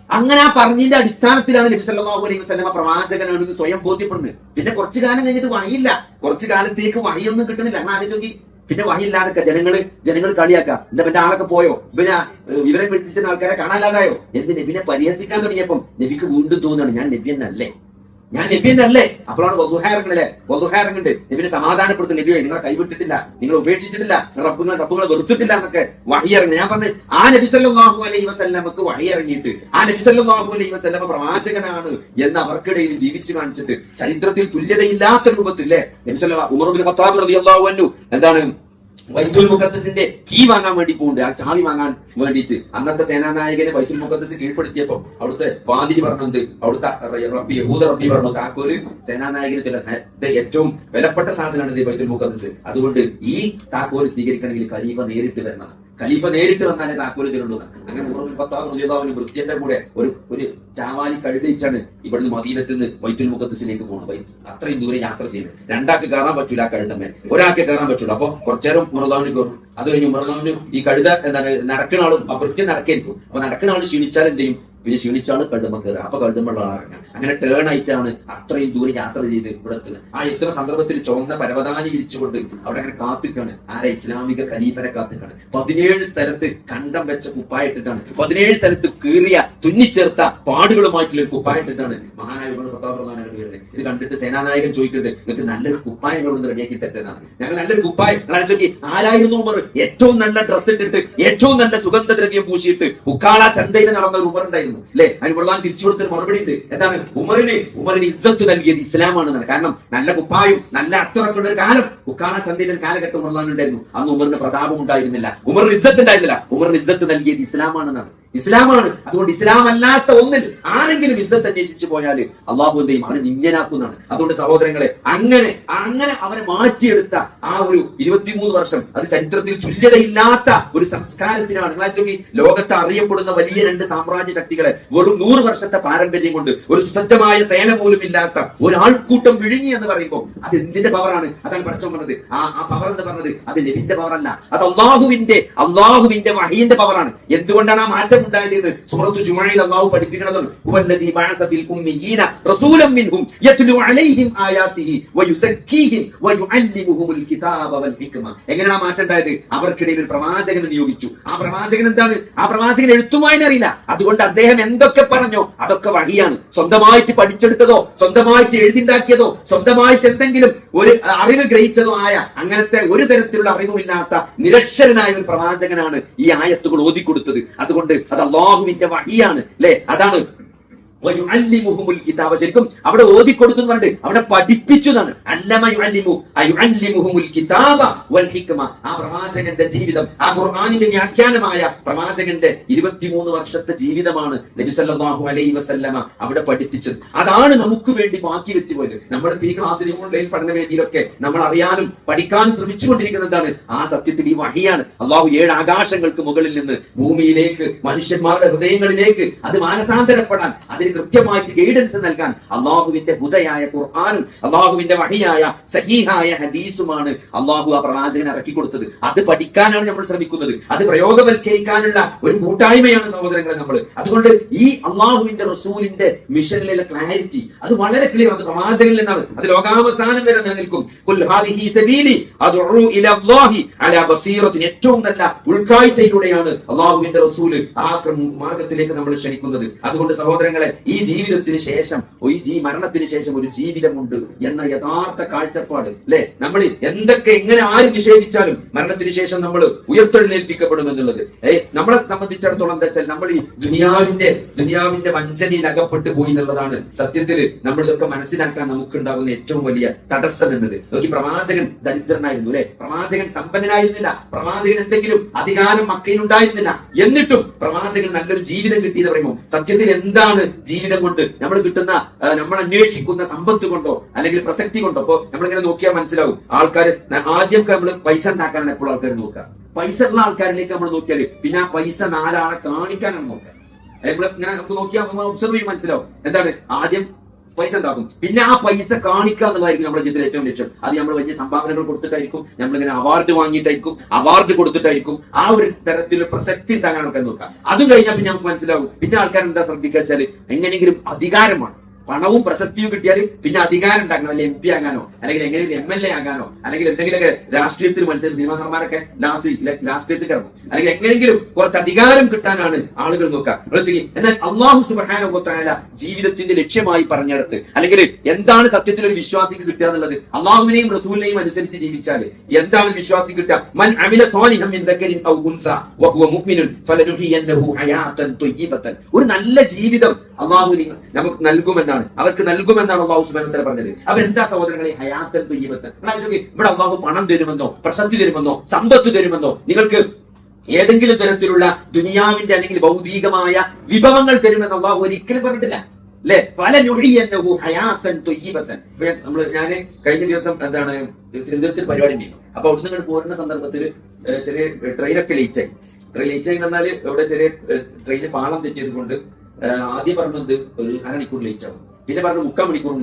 അങ്ങനെ ആ പറഞ്ഞതിന്റെ അടിസ്ഥാനത്തിലാണ് നബി സല്ലല്ലാഹു അലൈഹി വസല്ലമ പ്രവാചകനാണെന്ന് സ്വയം ബോധ്യപ്പെടുന്നത്. പിന്നെ കുറച്ചു കാലം കഴിഞ്ഞിട്ട് വഴിയില്ല. കുറച്ചു കാലത്തേക്ക് വഴിയൊന്നും കിട്ടുന്നില്ല. അങ്ങനെ ആലോചിക്കി പിന്നെ വഴിയില്ലാതൊക്കെ ജനങ്ങൾ ജനങ്ങൾ കളിയാക്കാം. എന്താ പിന്നെ ആളൊക്കെ പോയോ? പിന്നെ ഇവരെ വിവരം വിളിച്ച ആൾക്കാരെ കാണാനില്ലാതായോ? എന്ത് നബിനെ പരിഹസിക്കാൻ തുടങ്ങിയപ്പം നബിക്ക് വീണ്ടും തോന്നുകയാണ് ഞാൻ നബി എന്നല്ലേ ഞാൻ നബി എന്നല്ലേ അപ്പോഴാണ് വധുഹാരങ്ങളല്ലേ വധുഹാരങ്ങളുണ്ട്. നബിനെ സമാധാനപ്പെടുത്തും നബിയെ നിങ്ങളെ കൈവിട്ടിട്ടില്ല നിങ്ങൾ ഉപേക്ഷിച്ചിട്ടില്ല റബ്ബുങ്ങൾ റബ്ബുകളെ വെറുത്തിട്ടില്ല എന്നൊക്കെ വഹി ഇറങ്ങി ഞാൻ പറഞ്ഞു ആ നബി സല്ലല്ലാഹു അലൈഹി വസല്ലമക്ക് വഹി ഇറങ്ങിയിട്ട് ആ നബി സല്ലല്ലാഹു അലൈഹി വസല്ലമ പ്രവാചകനാണ് എന്ന് അവർക്കിടയിൽ ജീവിച്ചു കാണിച്ചിട്ട് ചരിത്രത്തിൽ തുല്യതയില്ലാത്ത രൂപത്തിൽ അല്ലേ നബി സല്ലല്ലാഹു ഉമർ ബിൻ ഖത്താബ് റളിയല്ലാഹു അൻഹു എന്താണ് വൈത്തുൽ മുഖത്തസിന്റെ കീ വാങ്ങാൻ വേണ്ടി പോകുന്നുണ്ട് ആ ചാവി വാങ്ങാൻ വേണ്ടിയിട്ട്. അന്നത്തെ സേനാനായകനെ വൈത്തുൽ മുഖത്തസ് കീഴ്പ്പെടുത്തിയപ്പോ അവിടുത്തെ വാതിൽ പറഞ്ഞത് അവിടുത്തെ റബ്ബി യഹൂദ റബ്ബി പറഞ്ഞു. താക്കോൽ സേനാനായകന് ചില ഏറ്റവും വിലപ്പെട്ട സാധനമാണ് ഇത് വൈത്തുൽ മുഖദ്സ് അതുകൊണ്ട് ഈ താക്കോൽ സ്വീകരിക്കണമെങ്കിൽ ഖലീഫ നേരിട്ട് വരണം. ഖലീഫ നേരിട്ട് വന്നാലേ താക്കോൽ തരുള്ളൂ അങ്ങനെ ഉമർ റളിയല്ലാഹു വൃത്യന്റെ കൂടെ ഒരു ഒരു ചാവാലി കഴുതയിച്ചാണ് ഇവിടുന്ന് മദീനത്തിൽ നിന്ന് വൈത്തുൽ മുഖത്തിലേക്ക് പോകുന്നത് അത്രയും ദൂരെ യാത്ര ചെയ്യുന്നത് രണ്ടാൾക്ക് കയറാൻ പറ്റൂല ആ കഴുതമ്മേ. ഒരാൾക്ക് കയറാൻ പറ്റൂല. അപ്പൊ കുറച്ചേരം ഉമർദാവിന് കയറും. അത് കഴിഞ്ഞ് ഉമർദാവിന് ഈ കഴുത എന്താണ് നടക്കുന്ന ആളും ആ വൃത്യം നടക്കായിരിക്കും അപ്പൊ നടക്കുന്ന ആൾ ക്ഷീണിച്ചാൽ എന്ത് ചെയ്യും? പിന്നെ ക്ഷീണിച്ചാണ് കഴുതമ്മ കയറുക. അപ്പൊ കഴുതമ്മ ഇറങ്ങാം അങ്ങനെ ടേൺ ആയിട്ടാണ് അത്രയും ദൂരം യാത്ര ചെയ്ത് ഇവിടെ ആ എത്തുന്ന സന്ദർഭത്തിൽ ചുവന്ന പരവതാനി വിരിച്ചുകൊണ്ട് അവിടെ അങ്ങനെ കാത്തിക്കാണ്. ആരെ? ഇസ്ലാമിക ഖലീഫനെ കാത്തിക്കാണ്. പതിനേഴ് സ്ഥലത്ത് കണ്ടം വെച്ച കുപ്പായിട്ടിട്ടാണ്. പതിനേഴ് സ്ഥലത്ത് കീറിയ തുന്നിച്ചേർത്ത പാടുകളുമായിട്ടുള്ള ഒരു കുപ്പായിട്ടിട്ടാണ് മഹാനായ വരുന്നത് ഇത് കണ്ടിട്ട് സേനാനായകൻ ചോദിക്കുന്നത് നിങ്ങൾക്ക് നല്ലൊരു കുപ്പായം കൊണ്ട് റെഡിയാക്കി തരുന്നതാണ്. ഞങ്ങൾ നല്ലൊരു കുപ്പായം. ആരായിരുന്നു ഉമർ ഏറ്റവും നല്ല ഡ്രസ് ഇട്ടിട്ട് ഏറ്റവും നല്ല സുഗന്ധദ്രവ്യം പൂശിയിട്ട് ഉക്കാള ചന്തയിൽ നടന്ന ഒരു ഉമർ ഉണ്ടായിരുന്നു. അല്ലെ? അതിന് പ്രധാനം തിരിച്ചു കൊടുത്തൊരു മറുപടി ഉണ്ട്. എന്താണ്? ഉമറിന് ഉമറിന് ഇസ്സത്ത് നൽകിയത് ഇസ്ലാമാണെന്നാണ്. കാരണം നല്ല കുപ്പായും നല്ല അത്തറൊക്കെ ഉള്ള ഒരു കാലം കുക്കാണ ചന്തയിൽ ഒരു കാലഘട്ടം ഉമർലാൻ ഉണ്ടായിരുന്നു. അന്ന് ഉമറിന് പ്രതാപം ഉണ്ടായിരുന്നില്ല. ഉമറിന് ഇസ്സത്ത് ഉണ്ടായിരുന്നില്ല. ഉമറിന് ഇസ്സത്ത് നൽകിയത് ഇസ്ലാമാണെന്നാണ്. ഇസ്ലാമാണ്. അതുകൊണ്ട് ഇസ്ലാം അല്ലാത്ത ഒന്നിൽ ആരെങ്കിലും ഇസ്സത്ത് അന്വേഷിച്ചു പോയാൽ അള്ളാഹു എന്തെയും അവനെ അതുകൊണ്ട് സഹോദരങ്ങളെ അങ്ങനെ അങ്ങനെ അവനെ മാറ്റിയെടുത്ത ആ ഒരു ഇരുപത്തിമൂന്ന് വർഷം അത് ചരിത്രത്തിൽ തുല്യതയില്ലാത്ത ഒരു സംസ്കാരത്തിനാണ്. നിങ്ങളെ ലോകത്തെ ലോകത്ത് അറിയപ്പെടുന്ന വലിയ രണ്ട് സാമ്രാജ്യ ശക്തികളെ വെറും നൂറ് വർഷത്തെ പാരമ്പര്യം കൊണ്ട് ഒരു സുസജ്ജമായ സേന പോലും ഇല്ലാത്ത ഒരാൾക്കൂട്ടം വിഴുങ്ങി എന്ന് പറയുമ്പോൾ അത് എന്തിന്റെ പവറാണ് അതാണ് പഠിച്ചോ പറഞ്ഞത്. ആ ആ പവർ എന്ന് പറഞ്ഞത് അത് നബിന്റെ പവറല്ല അത് അള്ളാഹുവിന്റെ അള്ളാഹുവിന്റെ വഹീന്റെ പവറാണ് എന്തുകൊണ്ടാണ് ആ മാറ്റം ഉണ്ടായത് എന്ന് സൂറത്തു അള്ളാഹു പഠിപ്പിക്കുന്നത് ഹുവല്ലദീ ബഅസ ഫിൽ ഉമ്മീന റസൂലൻ മിൻഹും യത്ലു അലൈഹിം ആയാതിഹി വയുസക്കീഹിം വയുഅല്ലിമുഹുൽ കിതാബ വൽ ഹിക്മ. എങ്ങനെയാണ് മാറ്റം ഉണ്ടായത്? അവർക്കിടയിൽ പ്രവാചകനെ നിയോഗിച്ചു. ആ പ്രവാചകൻ എന്താണ്? ആ പ്രവാചകൻ എഴുത്തുമായി അറിയില്ല. അതുകൊണ്ട് അദ്ദേഹം എന്തൊക്കെ പറഞ്ഞോ അതൊക്കെ വഴിയാണ്. സ്വന്തമായിട്ട് പഠിച്ചെടുത്തതോ സ്വന്തമായിട്ട് എഴുതിണ്ടാക്കിയതോ സ്വന്തമായിട്ട് എന്തെങ്കിലും ഒരു അറിവ് ഗ്രഹിച്ചതോ ആയ അങ്ങനത്തെ ഒരു തരത്തിലുള്ള അറിവുമില്ലാത്ത നിരക്ഷരനായ ഒരു പ്രവാചകനാണ് ഈ ആയത്തുകൾ ഓതിക്കൊടുത്തത്. അതുകൊണ്ട് അത് അള്ളാഹുവിന്റെ വഹിയാണ് അല്ലെ? അതാണ് കിതാബ ശരിക്കും അവിടെ ഓതിക്കൊടുത്തു പറഞ്ഞിട്ട് അവിടെ പഠിപ്പിച്ചു എന്നാണ് ആ പ്രവാചകന്റെ ജീവിതം ആ ഖുർആനിന്റെ വ്യാഖ്യാനമായ പ്രവാചകന്റെ ഇരുപത്തിമൂന്ന് വർഷത്തെ ജീവിതമാണ് നബി സല്ലല്ലാഹു അലൈഹി വസല്ലമ അവിടെ പഠിപ്പിച്ചത്. അതാണ് നമുക്ക് വേണ്ടി ബാക്കി വെച്ച് പോയത്. നമ്മുടെ പി ക്ലാസ്സിലും ഓൺലൈൻ പഠന വേദിയിലൊക്കെ നമ്മൾ അറിയാനും പഠിക്കാനും ശ്രമിച്ചുകൊണ്ടിരിക്കുന്നതാണ് ആ സത്യത്തിൽ ഈ വഴിയാണ് അള്ളാഹു ഏഴ് ആകാശങ്ങൾക്ക് മുകളിൽ നിന്ന് ഭൂമിയിലേക്ക് മനുഷ്യന്മാരുടെ ഹൃദയങ്ങളിലേക്ക് അത് മാനസാന്തരപ്പെടാൻ അതിന് അതിന് കൃത്യമായിട്ട് ഗൈഡൻസ് നൽകാൻ അള്ളാഹുവിന്റെ ഹുദയായ ഖുർആാനും അള്ളാഹുവിന്റെ വഹിയായ സഹീഹായ ഹദീസുമാണ് അള്ളാഹു ആ പ്രവാചകൻ ഇറക്കി കൊടുത്തത് അത് പഠിക്കാനാണ് നമ്മൾ ശ്രമിക്കുന്നത്. അത് പ്രയോഗവൽക്കരിക്കാനുള്ള ഒരു കൂട്ടായ്മയാണ് സഹോദരങ്ങളെ നമ്മൾ. അതുകൊണ്ട് ഈ അള്ളാഹുവിന്റെ റസൂലിന്റെ മിഷനിലെ ക്ലാരിറ്റി അത് വളരെ ക്ലിയർ ആണ്. പ്രവാചകനിൽ നിന്നാണ്. അത് ലോകാവസാനം വരെ നിലനിൽക്കും. ഏറ്റവും നല്ല ഉൾക്കാഴ്ചയിലൂടെയാണ് അള്ളാഹുവിന്റെ റസൂൽ ആ മാർഗത്തിലേക്ക് നമ്മൾ ക്ഷണിക്കുന്നത്. അതുകൊണ്ട് സഹോദരങ്ങളെ ഈ ജീവിതത്തിന് ശേഷം ഈ മരണത്തിന് ശേഷം ഒരു ജീവിതമുണ്ട് എന്ന യഥാർത്ഥ കാഴ്ചപ്പാട് അല്ലെ? നമ്മൾ എന്തൊക്കെ എങ്ങനെ ആര് നിഷേധിച്ചാലും മരണത്തിന് ശേഷം നമ്മൾ ഉയർത്തെഴുന്നേൽപ്പിക്കപ്പെടും എന്നുള്ളത്. ഏ നമ്മളെ സംബന്ധിച്ചിടത്തോളം എന്താ വെച്ചാൽ നമ്മൾ ഈ ദുനിയാവിന്റെ ദുനിയാവിന്റെ വഞ്ചനയിൽ അകപ്പെട്ടു പോയി എന്നുള്ളതാണ് സത്യത്തിൽ നമ്മൾ ഇതൊക്കെ മനസ്സിലാക്കാൻ നമുക്കുണ്ടാകുന്ന ഏറ്റവും വലിയ തടസ്സം എന്നത്. നോക്കി പ്രവാചകൻ ദരിദ്രനായിരുന്നു അല്ലെ? പ്രവാചകൻ സമ്പന്നനായിരുന്നില്ല. പ്രവാചകൻ എന്തെങ്കിലും അധികാരം മക്കയിൽ ഉണ്ടായിരുന്നില്ല എന്നിട്ടും പ്രവാചകൻ നല്ലൊരു ജീവിതം കിട്ടിയെന്ന് പറയുമ്പോൾ സത്യത്തിൽ എന്താണ് ജീവിതം കൊണ്ട് നമ്മൾ കിട്ടുന്ന നമ്മൾ അന്വേഷിക്കുന്ന സമ്പത്ത് കൊണ്ടോ അല്ലെങ്കിൽ പ്രസക്തി കൊണ്ടോ അപ്പോ നമ്മളിങ്ങനെ നോക്കിയാൽ മനസ്സിലാവും. ആൾക്കാർ ആദ്യം നമ്മൾ പൈസ ഉണ്ടാക്കാനാണ് എപ്പോഴും ആൾക്കാർ നോക്കുക. പൈസ ഉള്ള ആൾക്കാരിലേക്ക് നമ്മൾ നോക്കിയാൽ പിന്നെ ആ പൈസ നാലാളെ കാണിക്കാനാണ് നോക്കുക. ഇങ്ങനെ നമുക്ക് നോക്കിയാൽ ഒബ്സർവ് ചെയ്യും മനസ്സിലാവും. എന്താണ്? ആദ്യം പൈസ ഉണ്ടാക്കും. പിന്നെ ആ പൈസ കാണിക്കുക എന്നുള്ളതായിരിക്കും നമ്മുടെ ജീവിതത്തിൽ ഏറ്റവും ലക്ഷ്യം. അത് നമ്മൾ വലിയ സംഭാവനകൾ കൊടുത്തിട്ടായിരിക്കും. നമ്മളിങ്ങനെ അവാർഡ് വാങ്ങിയിട്ടായിരിക്കും. അവാർഡ് കൊടുത്തിട്ടായിരിക്കും. ആ ഒരു തരത്തിൽ പ്രസക്തി ഉണ്ടാകാൻ ആൾക്കാർ നോക്കുക അത് കഴിഞ്ഞാൽ പിന്നെ നമുക്ക് മനസ്സിലാകും. പിന്നെ ആൾക്കാർ എന്താ ശ്രദ്ധിക്കുക വെച്ചാൽ എങ്ങനെയെങ്കിലും അധികാരമാണ്. പണവും പ്രശസ്തിയും കിട്ടിയാൽ പിന്നെ അധികാരം ഉണ്ടാക്കണം. അല്ലെങ്കിൽ എം പി ആകാനോ അല്ലെങ്കിൽ എങ്ങനെയെങ്കിലും എം എൽ എ ആകാനോ അല്ലെങ്കിൽ എന്തെങ്കിലുമൊക്കെ രാഷ്ട്രീയത്തിൽ മത്സരം സിനിമാ നടന്മാരൊക്കെ ലാസ്റ്റ് രാഷ്ട്രീയത്തിൽ കിടന്നു അല്ലെങ്കിൽ എങ്ങനെയെങ്കിലും കുറച്ച് അധികാരം കിട്ടാനാണ് ആളുകൾ നോക്കുക? എന്നാൽ അള്ളാഹു സുബാന ജീവിതത്തിന്റെ ലക്ഷ്യമായി പറഞ്ഞെടുത്ത് അല്ലെങ്കിൽ എന്താണ് സത്യത്തിൽ ഒരു വിശ്വാസിക്ക് കിട്ടുക എന്നുള്ളത് അള്ളാഹുവിനെയും റസൂലിനെയും അനുസരിച്ച് ജീവിച്ചാൽ എന്താണ് വിശ്വാസിക്ക് കിട്ടുക? മൻ ഒരു നല്ല ജീവിതം അള്ളാഹുവിനെ നമുക്ക് നൽകുമെന്നാണ് അവർക്ക് നൽകുമെന്നാണ് അള്ളാഹു സുബാന തല പറഞ്ഞത്. അപ്പൊ എന്താ സഹോദരങ്ങളെ? ഹയാത്തൽ ഇവിടെ അള്ളാഹു പണം തരുമെന്നോ പ്രശസ്തി തരുമെന്നോ സമ്പത്ത് തരുമെന്നോ നിങ്ങൾക്ക് ഏതെങ്കിലും തരത്തിലുള്ള ദുനിയാവിന്റെ അല്ലെങ്കിൽ ഭൗതികമായ വിഭവങ്ങൾ തരുമെന്ന് അള്ളാഹു ഒരിക്കലും പറഞ്ഞിട്ടില്ല. അല്ലെ? പല നൊഴിയെന്നു ഹയാത്തൻ തൊയ്യബത്തൻ. നമ്മൾ ഞാൻ കഴിഞ്ഞ ദിവസം എന്താണ് തിരുവനന്തപുരത്തിൽ പരിപാടി ഉണ്ടായിരുന്നു. അപ്പൊ അവിടുന്ന് ഇങ്ങോട്ട് പോരുന്ന സന്ദർഭത്തിൽ ചെറിയ ട്രെയിനൊക്കെ ലേറ്റ് ആയി. ട്രെയിൻ ലേറ്റ് ആയി എന്ന് പറഞ്ഞാൽ ഇവിടെ ചെറിയ ട്രെയിന് പാളം തെറ്റിയത് കൊണ്ട് ആദ്യം പറഞ്ഞത് ഒരു അരമണിക്കൂർ ആവും. പിന്നെ പറഞ്ഞു മുക്കാൽ മണിക്കൂറും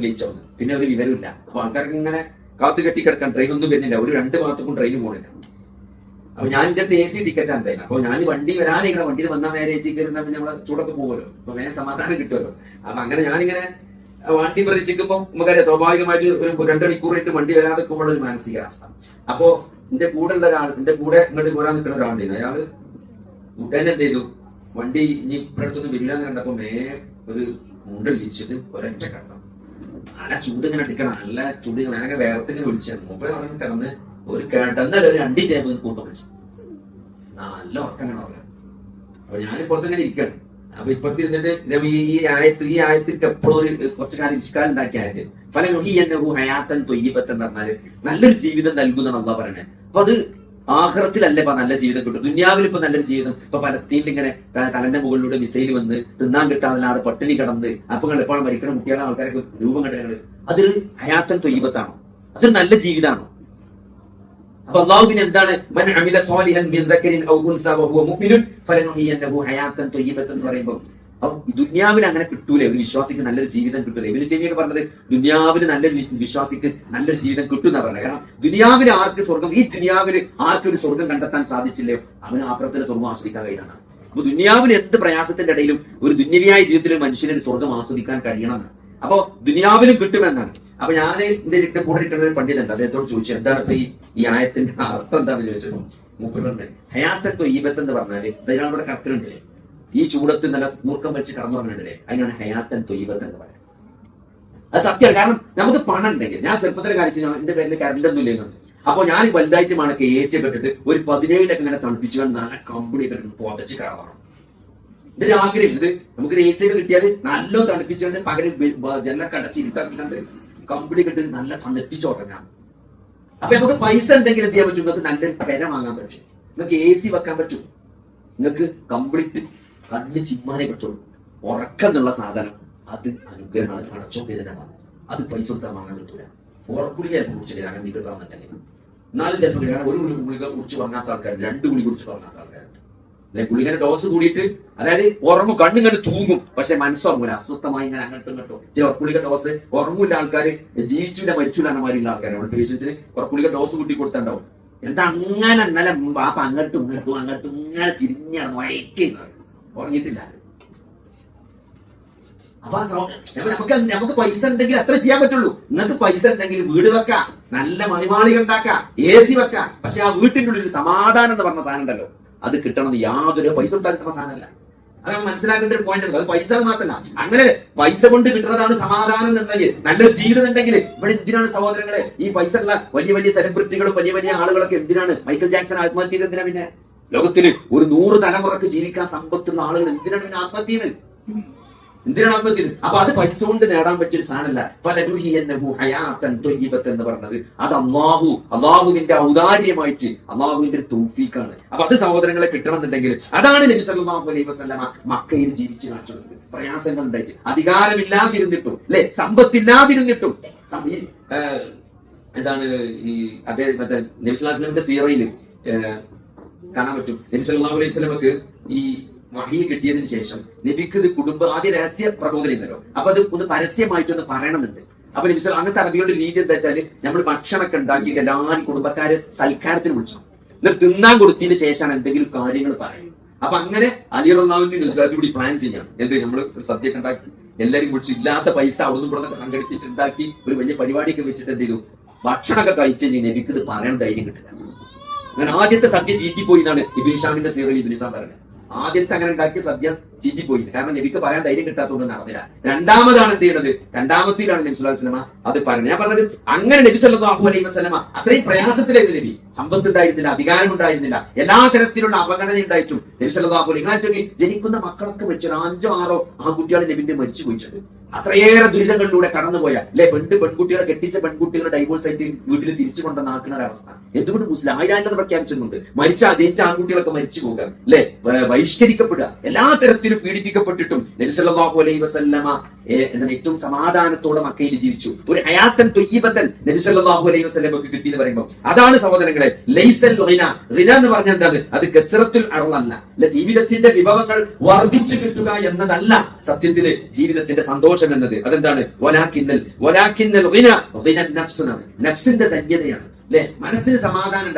പിന്നെ ഒരു വിവരമില്ല. അപ്പൊ ആൾക്കാർക്ക് ഇങ്ങനെ കാത്തു കെട്ടി കിടക്കാൻ ട്രെയിൻ ഒന്നും വരുന്നില്ല. ഒരു രണ്ട് ഭാഗത്തേക്കും ട്രെയിൻ പോകുന്നില്ല അപ്പൊ ഞാൻ എന്റെ അടുത്ത് എ സി ടിക്കറ്റ് ഉണ്ടായിരുന്നു അപ്പൊ ഞാൻ വണ്ടി വരാനിങ്ങനെ വണ്ടിയിൽ വന്നാൽ നേരെ എ സി കയറുന്ന പിന്നെ നമ്മളെ ചൂടൊക്കെ പോകുമല്ലോ അപ്പൊ വേഗം സമാധാനം കിട്ടുമല്ലോ. അപ്പൊ അങ്ങനെ ഞാനിങ്ങനെ വണ്ടി പ്രതീക്ഷിക്കുമ്പോൾ നമുക്കറിയാം സ്വാഭാവികമായിട്ട് ഒരു രണ്ട് മണിക്കൂറായിട്ട് വണ്ടി വരാതെ നിൽക്കുമ്പോൾ ഒരു മാനസികാവസ്ഥ അപ്പോ എന്റെ കൂടെ ഉള്ള ഒരാൾ എന്റെ കൂടെ ഇങ്ങോട്ട് പോരാൻ നിൽക്കുന്ന ഒരാളുണ്ടായിരുന്നു. അയാൾ ഉടനെ എന്ത് ചെയ്തു? വണ്ടി ഇനി ഇപ്പഴത്തൊന്നും വരില്ലാന്ന് കണ്ടപ്പോ മേ ഒരു മുണ്ട് വിരിച്ചിട്ട് ഒരൊറ്റ കണ്ടം. നല്ല ചൂട് ഇങ്ങനെ അടിക്കണം. നല്ല ചൂട് ഞാനൊക്കെ വേറത്തിങ്ങനെ വിളിച്ചു മൂപ്പര് പറഞ്ഞു കിടന്ന് ഒരു കേട്ടെന്നല്ല ഒരു രണ്ടി ടൈപ്പ് കൂട്ടം വിളിച്ചു നല്ല ഉറക്കം വേണം പറയാം അപ്പൊ ഞാൻ പുറത്തിങ്ങനെ ഇരിക്കണം. അപ്പൊ ഇപ്പത്തിരുന്നിട്ട് ഈ ആയത്ത് ഈ ആയത്തിൽ എപ്പോഴും ഒരു കുറച്ച് കാലം ഇഷ്കാരം ഉണ്ടാക്കിയ ആയത് പല നൊഹി എന്നെ ഹയാത്തൻ തൊയ്യപ്പത്തെന്ന് പറഞ്ഞാൽ നല്ലൊരു ജീവിതം നൽകുന്നതാണ് അമ്മ പറയണേ. അപ്പൊ അത് ആഹ്റത്തിലല്ലേ ഇപ്പൊ നല്ല ജീവിതം കിട്ടും. ദുന്യാവിൽ ഇപ്പൊ നല്ലൊരു ജീവിതം. ഇപ്പൊ പലസ്തീനിൽ ഇങ്ങനെ തലന്റെ മുകളിലൂടെ മിസൈൽ വന്ന് തിന്നാൻ കിട്ടാതെ പട്ടിണി കിടന്ന് അപ്പൊ എപ്പോഴും മരിക്കണ കുട്ടികളെ ആൾക്കാരൊക്കെ രൂപം കണ്ടത് അതൊരു ഹയാത്തൻ തൊയ്യബത്താണോ. അതൊരു നല്ല ജീവിതമാണോ. അപ്പൊ അള്ളാഹു പിന്നെ എന്താണ്? എന്ന് പറയുമ്പോൾ അപ്പൊ ദുന്യാവിന് അങ്ങനെ കിട്ടൂലേ? ഒരു വിശ്വാസിക്ക് നല്ലൊരു ജീവിതം കിട്ടൂലേ? ഇവന് ചെവിയൊക്കെ പറഞ്ഞത് ദുന്യാവിന് നല്ലൊരു വിശ്വ- വിശ്വാസിക്ക് നല്ലൊരു ജീവിതം കിട്ടും എന്നാ പറഞ്ഞത്. കാരണം ദുന്യാവിന് ആർക്ക് സ്വർഗം ഈ ദുന്യാവിന് ആർക്ക് ഒരു സ്വർഗം കണ്ടെത്താൻ സാധിച്ചില്ലേ? അവന് ആപ്രത്തിന്റെ സ്വർഗം ആസ്വദിക്കാൻ കഴിയണം അപ്പൊ ദുനിയാവിൽ എന്ത് പ്രയാസത്തിന്റെ ഇടയിലും ഒരു ദുന്യവിയായ ജീവിതത്തിൽ മനുഷ്യന് സ്വർഗം ആസ്വദിക്കാൻ കഴിയണം അപ്പോ ദുനിയാവിലും കിട്ടുമെന്നാണ്. അപ്പൊ ഞാൻ എന്റെ ഇട്ട് കൂടെ ഇരിക്കുന്ന ഒരു പണ്ഡിതൻ അദ്ദേഹത്തോട് ചോദിച്ചു എന്താണ് ഇപ്പൊ ഈ ആയത്തിന്റെ അർത്ഥം എന്താണെന്ന് ചോദിച്ചപ്പോ മൂപ്പറുണ്ട് ഹയാത്തത്വ ഈബത്ത് എന്ന് പറഞ്ഞാൽ ഇതാണ് ഇവിടെ കറക്റ്റുണ്ടല്ലേ ഈ ചൂടത്ത് നല്ല മൂർക്കം വെച്ച് കടന്നു പറഞ്ഞിട്ടില്ലേ അതിനാണ് ഹയാത്തൻ തൊയ്യബത്ത് എന്ന് പറയുന്നത്. അത് സത്യമാണ്. കാരണം നമുക്ക് പണം ഉണ്ടെങ്കിൽ ഞാൻ ചെറുപ്പത്തിലെ ഞാൻ എന്റെ പേരിൽ കറണ്ട് ഒന്നും ഇല്ലെന്ന്. അപ്പൊ ഞാൻ വലുതായിട്ട് മണക്ക് എ സി ഒക്കെ ഇട്ടിട്ട് ഒരു പതിനേഴിലൊക്കെ ഇങ്ങനെ തണുപ്പിച്ചു കൊണ്ട് നല്ല കമ്പനി ഒക്കെ ഇട്ടിട്ട് പുതച്ച് ഇതിന് ആഗ്രഹം ഇത്. നമുക്ക് എ സി ഒക്കെ കിട്ടിയാൽ നല്ല തണുപ്പിച്ചുകൊണ്ട് പകരം ജനലൊക്കെ അടച്ച് ഇരുട്ടാക്കിക്കൊണ്ട് കമ്പനി കിട്ടി നല്ല തണുപ്പിച്ചോട്ടെ ഞാൻ. അപ്പൊ നമുക്ക് പൈസ എന്തെങ്കിലും എത്തിയാൽ പറ്റും? നിങ്ങൾക്ക് നല്ലൊരു പെര വാങ്ങാൻ പറ്റും. നിങ്ങൾക്ക് എ സി വെക്കാൻ പറ്റും. നിങ്ങൾക്ക് കംപ്ലീറ്റ് കണ്ണ് ചിമ്മാനെ പറ്റുള്ളൂ ഉറക്കം എന്നുള്ള സാധനം. അത് അനുഗ്രഹമാണ്. പടച്ചോദ്യതമാണ് അത് പൈസ കൊടുത്താൽ വാങ്ങാൻ പറ്റൂല. ഉറക്കുളിയെ കുറിച്ച് ഞാൻ നിങ്ങൾ പറഞ്ഞിട്ടുണ്ടെങ്കിൽ എന്നാലും ചിലപ്പോൾ കിട്ടുക ഒരു ഗുളി ഗുളിക കുറിച്ച് പറഞ്ഞാത്ത ആൾക്കാർ രണ്ട് ഗുളി കുറിച്ച് പറഞ്ഞാത്ത ആൾക്കാരുണ്ട്. അല്ലെ? ഗുളികന്റെ ഡോസ് കൂടിയിട്ട് അതായത് ഉറങ്ങും. കണ്ണും കണ്ട് തൂങ്ങും. പക്ഷെ മനസ്സുറങ്ങൂല അസ്വസ്ഥമായി ഇങ്ങനെ അങ്ങോട്ടും ഇങ്ങോട്ടും. ചില ഉറക്കുളിക ഡോസ് ഉറങ്ങൂല ആൾക്കാർ ജീവിച്ചില്ല മരിച്ചില്ല എന്നമാരുള്ള ആൾക്കാരാണ്. നമ്മുടെ പേഷ്യൻസിന് ഉറക്കുളിക ഡോസ് കൂട്ടി കൊടുത്തുണ്ടാവും എന്താ അങ്ങനെ ഇന്നലെ ബാപ്പ അങ്ങോട്ടും ഇങ്ങോട്ടും അങ്ങോട്ടും ഇങ്ങനെ തിരിഞ്ഞാണ് വഴക്കുന്നത് ഉറങ്ങിയിട്ടില്ല. അപ്പൊ നമുക്ക് നമുക്ക് പൈസ ഉണ്ടെങ്കിൽ അത്ര ചെയ്യാൻ പറ്റുള്ളൂ. നിങ്ങൾക്ക് പൈസ ഉണ്ടെങ്കിൽ വീട് വെക്കാം. നല്ല മണിമാളിക ഉണ്ടാക്കാം. എ സി വെക്കാം. പക്ഷെ ആ വീട്ടിന്റെ ഉള്ളിൽ സമാധാനം എന്ന് പറഞ്ഞ സാധനം ഉണ്ടല്ലോ. അത് കിട്ടണമെന്ന് യാതൊരു പൈസ ഉണ്ടാക്കുന്ന സാധനമല്ല. അതാണ് മനസ്സിലാക്കേണ്ട ഒരു പോയിന്റ് അത് പൈസ മാത്രമല്ല. അങ്ങനെ പൈസ കൊണ്ട് കിട്ടുന്നതാണ് സമാധാനം എന്നുണ്ടെങ്കിൽ നല്ലൊരു ജീവിതം ഉണ്ടെങ്കിൽ ഇവിടെ എന്തിനാണ് സഹോദരങ്ങളെ? ഈ പൈസ ഉള്ള വലിയ വലിയ സെലിബ്രിറ്റികളും വലിയ വലിയ ആളുകളൊക്കെ എന്തിനാണ്? മൈക്കിൾ ജാക്സൺ ആത്മഹത്യ എന്തിനാ പിന്നെ? ലോകത്തിൽ ഒരു നൂറ് തലമുറയ്ക്ക് ജീവിക്കാൻ സമ്പത്തുള്ള ആളുകൾ എന്തിനാണ് ഇങ്ങനെ ആത്മഹത്യ ചെയ്യുന്നത് എന്തിനാണ് ആത്മഹത്യ അപ്പൊ അത് പൈസ കൊണ്ട് നേടാൻ പറ്റിയൊരു സാധനമല്ല. ഫലനുഹിയന്നഹു ഹയാത്തൻ ത്വയ്യിബത്തൻ എന്ന് പറഞ്ഞത്. അത് അള്ളാഹു അള്ളാഹുവിന്റെ ഔദാര്യമായിട്ട് അള്ളാഹുവിന്റെ തൗഫീഖാണ് അപ്പൊ അത് സഹോദരങ്ങളെ കിട്ടണമെന്നുണ്ടെങ്കിൽ അതാണ് നബി സല്ലല്ലാഹു അലൈഹി വസല്ലമ മക്കയിൽ ജീവിച്ച് കാണിച്ചത് പ്രയാസങ്ങൾ ഉണ്ടായിട്ട്. അധികാരമില്ലാതിരുന്നിട്ടും അല്ലെ? സമ്പത്തില്ലാതിരുന്നിട്ടും. എന്താണ് ഈ അദ്ദേഹം മറ്റേ നബി സ്വല്ലല്ലാഹു അലൈഹി സീറയിൽ കാണാൻ പറ്റും. നബി സല്ലല്ലാഹു അലൈഹി സ്വലമക്ക് ഈ വഹി കിട്ടിയതിന് ശേഷം നബിക്ക് ഇത് കുടുംബ ആദ്യ രഹസ്യ പ്രബോധനമല്ലോ അപ്പൊ അത് ഒന്ന് പരസ്യമായിട്ടൊന്ന് പറയണമെന്നുണ്ട് അപ്പൊ നബി സ്വലം അങ്ങനത്തെ അറബികളുടെ രീതി എന്താ വെച്ചാൽ നമ്മൾ ഭക്ഷണമൊക്കെ ഉണ്ടാക്കിയിട്ട് എല്ലാവരും കുടുംബക്കാരെ സൽക്കാരത്തിന് വിളിച്ചു. എന്നിട്ട് തിന്നാൻ കൊടുത്തതിന് ശേഷമാണ് എന്തെങ്കിലും കാര്യങ്ങൾ പറയുന്നത്. അപ്പൊ അങ്ങനെ അലി റൊണാവിന്റെ ഗുജറാത്തി കൂടി പ്ലാൻ ചെയ്യാം. എന്ത് നമ്മൾ ഒരു സദ്യയൊക്കെ ഉണ്ടാക്കി എല്ലാരും കുറിച്ച് ഇല്ലാത്ത പൈസ അവിടുന്ന് ഇവിടെ സംഘടിപ്പിച്ചുണ്ടാക്കി ഒരു വലിയ പരിപാടിയൊക്കെ വെച്ചിട്ട് എന്ത് ചെയ്തു? ഭക്ഷണമൊക്കെ കഴിച്ചു കഴിഞ്ഞാൽ നബിക്ക് ഇത് പറയാൻ ധൈര്യം കിട്ടില്ല. അങ്ങനെ ആദ്യത്തെ സദ്യ ചീറ്റിപ്പോയി എന്നാണ് ഇബിനിഷാമിന്റെ സീറിൽ ഇബിനിഷാം പറഞ്ഞത്. ആദ്യത്തെ അങ്ങനെ ഉണ്ടാക്കിയ സദ്യ ചീറ്റിപ്പോയി. കാരണം നബിക്ക് പറയാൻ ധൈര്യം കിട്ടാത്തതുകൊണ്ട് നടന്നില്ല. രണ്ടാമതാണ് എന്ത് ചെയ്യുന്നത് രണ്ടാമത്തിലാണ് നബി വസ്ലമ അത് പറഞ്ഞത്. ഞാൻ പറഞ്ഞത് അങ്ങനെ നബി സല്ലല്ലാഹു അലൈഹി അത്രയും പ്രയാസത്തിലായിരുന്നു നബി. സമ്പത്ത് ഉണ്ടായിരുന്നില്ല അധികാരം ഉണ്ടായിരുന്നില്ല. എല്ലാ തരത്തിലുള്ള അവഗണന ഉണ്ടായിട്ടും നബി സല്ലല്ലാഹു അലൈഹി ജനിക്കുന്ന മക്കളൊക്കെ വെച്ച് ഒരു അഞ്ചോ ആറോ ആ കുട്ടിയാണ് നബിന്റെ മരിച്ചു പോയിട്ടുണ്ട് അത്രയേറെ ദുരിതങ്ങളിലൂടെ കടന്നുപോയ. അല്ലെ? പെണ്ണ് പെൺകുട്ടികളെ കെട്ടിച്ച പെൺകുട്ടികളെ ഡൈവോഴ്സ് ആയിട്ട് വീട്ടിൽ തിരിച്ചു കൊണ്ടുവന്നാക്കുന്ന ഒരവസ്ഥ എന്തുകൊണ്ട് മുസ്ലിം? ആയിരാണ്ടത് പ്രഖ്യാപിച്ചിട്ടുണ്ട്. മരിച്ച ജനിച്ച ആൺകുട്ടികളൊക്കെ മരിച്ചു പോകുക അല്ലെ? ബഹിഷ്കരിക്കപ്പെടുക. എല്ലാ തരത്തിലും പീഡിപ്പിക്കപ്പെട്ടിട്ടും നബിസല്ലാഹു അലൈഹി വസല്ലമ എന്താണ് ഏറ്റവും സമാധാനത്തോടെ മക്കയിൽ ജീവിച്ചു. ഒരു ഹയാത്തൻ തൊയ്യബത്തൻ നബിസല്ലാഹു അലൈഹി വസല്ലമക്ക് കിട്ടിയെന്ന് പറയുമ്പോൾ അതാണ് സഹോദരങ്ങളെ ലൈസൽ റിന എന്ന് പറഞ്ഞാൽ എന്താണ്? അത് കസറത്തുൽ അറളല്ല അല്ലെ ജീവിതത്തിന്റെ വിഭവങ്ങൾ വർദ്ധിച്ചു കിട്ടുക എന്നതല്ല സത്യത്തിൽ ജീവിതത്തിന്റെ സന്തോഷം എന്നത് അതെന്താണ്? നഫ്സ് എന്നാണ്. നഫ്സിന്റെ ധന്യതയാണ്. അല്ലെ? മനസ്സിന് സമാധാനം